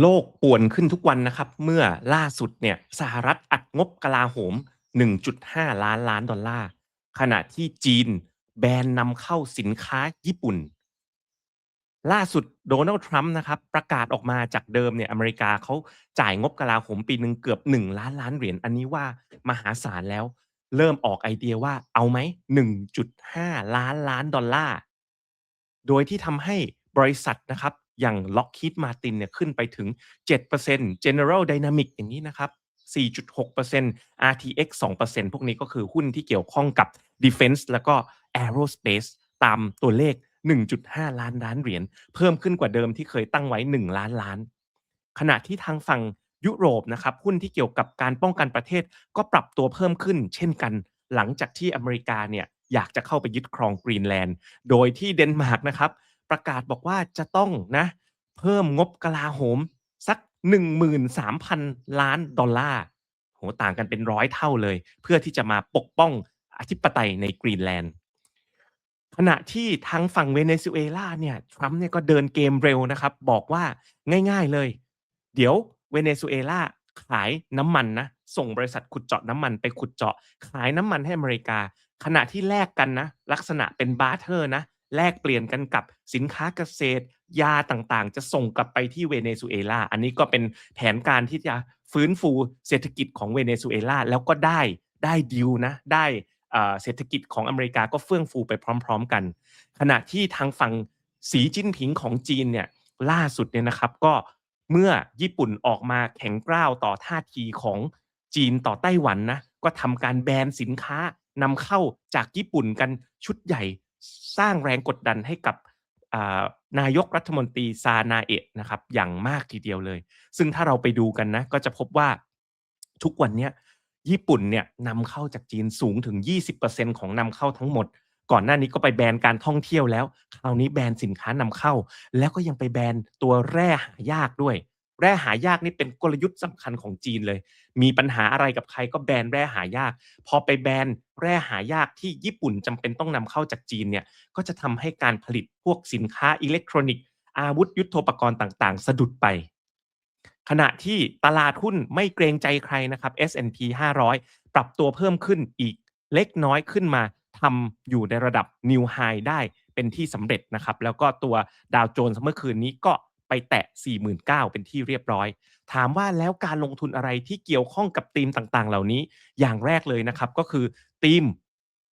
โลกป่วนขึ้นทุกวันนะครับ เมื่อล่าสุดเนี่ยสหรัฐอัดงบกลาโหม 1.5 ล้านล้านดอลลาร์ ขณะที่จีนแบนนำเข้าสินค้าญี่ปุ่น ล่าสุดโดนัลด์ทรัมป์นะครับประกาศออกมาจากเดิมเนี่ยอเมริกาเขาจ่ายงบกลาโหมปีหนึ่งเกือบ 1 ล้านล้านเหรียญอันนี้ว่ามหาศาลแล้ว เริ่มออกไอเดียว่าเอาไหม 1.5 ล้านล้านดอลลาร์ โดยที่ทำให้บริษัทนะครับ อย่าง Lockheed Martin เนี่ยขึ้นไปถึง 7% General Dynamic อย่างนี้นะครับ 4.6% RTX 2%พวกนี้ก็คือหุ้นที่เกี่ยวข้องกับ Defense แล้วก็ Aerospace ตามตัวเลข 1.5 ล้านล้านเหรียญเพิ่มขึ้นกว่าเดิมที่เคยตั้งไว้ 1 ล้านล้าน ขณะที่ทางฝั่งยุโรปนะครับหุ้นที่เกี่ยวกับการป้องกันประเทศก็ปรับตัวเพิ่มขึ้น เช่นกัน หลังจากที่อเมริกาเนี่ยอยากจะเข้าไปยึดครองกรีนแลนด์ โดยที่เดนมาร์กนะครับ ประกาศบอกว่าจะต้องนะ เพิ่มงบกลาโหมสัก 13,000 ล้านดอลลาร์โหต่างกันเป็นร้อยเท่าเลย เพื่อที่จะมาปกป้องอธิปไตยในกรีนแลนด์ขณะที่ทางฝั่งเวเนซุเอลาเนี่ยทรัมป์เนี่ยก็เดินเกมเร็วนะครับ บอกว่าง่ายๆเลย เดี๋ยวเวเนซุเอลาขายน้ำมันนะ ส่งบริษัทขุดเจาะน้ำมันไปขุดเจาะ ขายน้ำมันให้อเมริกา ขณะที่แลกกันนะ ลักษณะเป็นบาร์เทอร์นะ แลกเปลี่ยนกันกับสินค้าเกษตร ยาต่างๆ จะส่งกลับไปที่เวเนซุเอลา อันนี้ก็เป็นแผนการที่จะฟื้นฟูเศรษฐกิจของเวเนซุเอลา แล้วก็ได้ได้ดีลนะ ได้เศรษฐกิจของอเมริกาก็เฟื่องฟูไปพร้อม ๆ กัน ขณะที่ทางฝั่งสีจิ้นผิงของจีนเนี่ยล่าสุดเนี่ยนะครับก็เมื่อญี่ปุ่นออกมาแข็งกร้าวต่อท่าทีของจีนต่อไต้หวันนะก็ทำการแบนสินค้านำเข้าจากญี่ปุ่นกันชุดใหญ่ สร้างแรงกดดันให้กับนายกรัฐมนตรีซานาเอะนะครับอย่างมากทีเดียวเลย ซึ่งถ้าเราไปดูกันนะก็จะพบว่าทุกวันนี้ญี่ปุ่นเนี่ยนำเข้าจากจีนสูงถึง 20%ของนำเข้าทั้งหมด ก่อนหน้านี้ก็ไปแบนการท่องเที่ยวแล้ว คราวนี้แบนสินค้านำเข้า แล้วก็ยังไปแบนตัวแร่หายากด้วย แร่หายากนี่เป็นกลยุทธ์สำคัญของจีนเลย มีปัญหาอะไรกับใครก็แบนแร่หายาก พอไปแบนแร่หายากที่ญี่ปุ่นจำเป็นต้องนำเข้าจากจีนเนี่ย ก็จะทำให้การผลิตพวกสินค้าอิเล็กทรอนิกส์ อาวุธยุโทโธปกรณ์ต่างๆ สะดุดไป ขณะที่ตลาดหุ้นไม่เกรงใจใครนะครับ S&P 500 ปรับตัวเพิ่มขึ้นอีกเล็กน้อยขึ้นมาทำอยู่ในระดับ New High ได้เป็นที่สำเร็จนะครับ แล้วก็ตัวดาวโจนส์เมื่อคืนนี้ก็ ไปแตะ 49,000 เป็นที่เรียบร้อย ถามว่าแล้วการลงทุนอะไรที่เกี่ยวข้องกับธีมต่างๆ เหล่านี้อย่างแรกเลยนะครับ ก็คือธีม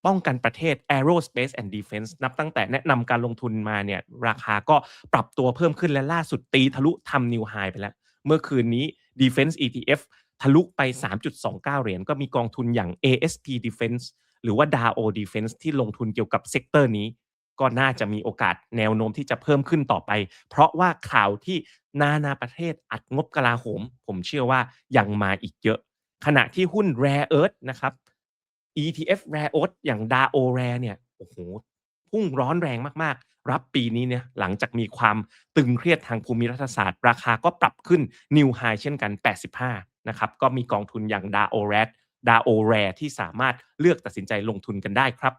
ป้องกันประเทศ Aerospace and Defense นับตั้งแต่แนะนำการลงทุนมาเนี่ยราคาก็ปรับตัวเพิ่มขึ้นและล่าสุดตีทะลุทำ New High ไปแล้ว เมื่อคืนนี้ Defense ETF ทะลุไป 3.29 เหรียญก็มีกองทุนอย่าง ASP Defense หรือว่า DAO Defense ที่ลงทุนเกี่ยวกับเซกเตอร์นี้ ก็น่าจะมีโอกาสแนวโน้มที่จะเพิ่มขึ้นต่อไป เพราะว่าข่าวที่นานาประเทศอัดงบกลาโหม ผมเชื่อว่ายังมาอีกเยอะ ขณะที่หุ้น Rare Earth นะครับ ETF Rare Earth อย่าง DAO Rare เนี่ยโอ้โหพุ่งร้อนแรงมากๆ รับปีนี้เนี่ยหลังจากมีความตึงเครียดทางภูมิรัฐศาสตร์ ราคาก็ปรับขึ้น New High เช่นกัน 85 นะครับ ก็มีกองทุนอย่าง DAO Rare DAO Rare ที่สามารถเลือกตัดสินใจลงทุนกันได้ครับ